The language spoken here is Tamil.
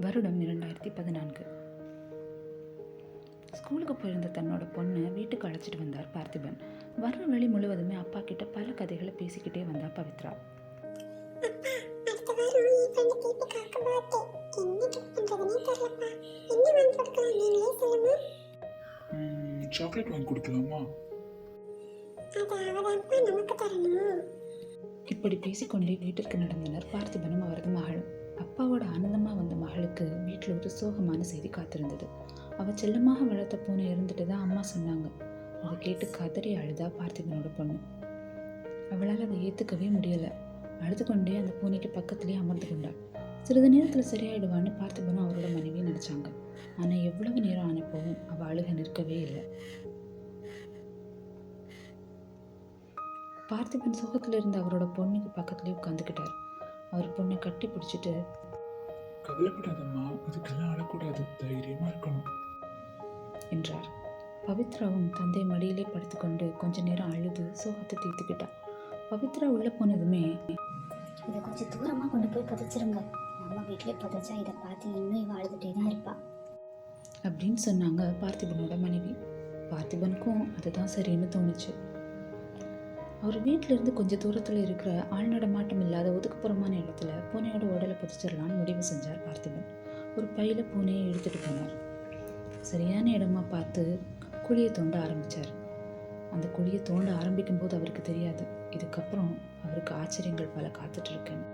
வருடம் இரண்டாயிரத்தி பதினான்கு. ஸ்கூலுக்கு போயிருந்த தன்னோட பொண்ணை வீட்டுக்கு அழைச்சிட்டு வந்தார் பார்த்திபன். வர்ற வழி முழுவதுமே அப்பா கிட்ட பல கதைகளை பேசிக்கிட்டே வந்தா பவித்ரா. சாக்லேட் வாங்கி கொடுக்கலாமா? இப்படி பேசிக்கொண்டே வீட்டிற்கு நடந்தனர் பார்த்திபனும் அவரது மகளும். அப்பாவோட ஆனந்தமாக அவளுக்கு வீட்டில் ஒரு சோகமான செய்தி காத்திருந்தது. அவள் செல்லமாக வளர்த்த பூனை இருந்துட்டு தான் அம்மா சொன்னாங்க. அதை கேட்டு கதறி அழுதா பார்த்திபனோட பொண்ணு. அவளால் அதை ஏற்றுக்கவே முடியலை. அழுது கொண்டே அந்த பூனைக்கு பக்கத்துலேயே அமர்ந்து கொண்டாள். சிறிது நேரத்தில் சரியாயிடுவான்னு பார்த்திபனும் அவரோட மனைவி நினச்சாங்க. ஆனால் எவ்வளவு நேரம் அனுப்பவும் அவள் அழுக நிற்கவே இல்லை. பார்த்திபன் சுகத்தில் இருந்த அவரோட பொண்ணுக்கு பக்கத்துலேயே உட்காந்துக்கிட்டார் அவர் பொண்ணை கட்டி பிடிச்சிட்டு கவலைப்படாதம்மா. இதுக்கெல்லாம் அழக்கூடாது தைரியமா இருக்கணும். என்றார். பவித்ராவும் தந்தை மடியிலே படுத்துக்கொண்டு கொஞ்ச நேரம் அழுது சோகத்தை தீர்த்துக்கிட்டா பவித்ரா உள்ளே போனதுமே இதை கொஞ்சம் தூரமாக கொண்டு போய் புதைச்சிருங்க. நம்ம வீட்டிலே புதைச்சா இதை பார்த்து இன்னும் இவன் அழுதுகிட்டே தான் இருப்பா. அப்படின்னு சொன்னாங்க பார்த்திபனோட மனைவி. பார்த்திபனுக்கும் அதுதான் சரின்னு தோணுச்சு. அவர் வீட்டிலேருந்து கொஞ்சம் தூரத்தில் இருக்கிற ஆள் நடமாட்டம் இல்லாத ஒதுக்குப்புறமான இடத்துல பூனையோட உடலை புதைச்சிடலான்னு முடிவு செஞ்சார் பார்த்திபன். ஒரு பையில் பூனையை எடுத்துகிட்டு போனார். சரியான இடமா பார்த்து குழியை தோண்ட ஆரம்பித்தார் அந்த குழியை தோண்ட ஆரம்பிக்கும் போது அவருக்கு தெரியாது. இதுக்கப்புறம் அவருக்கு ஆச்சரியங்கள் பல காத்துட்ருக்கேன்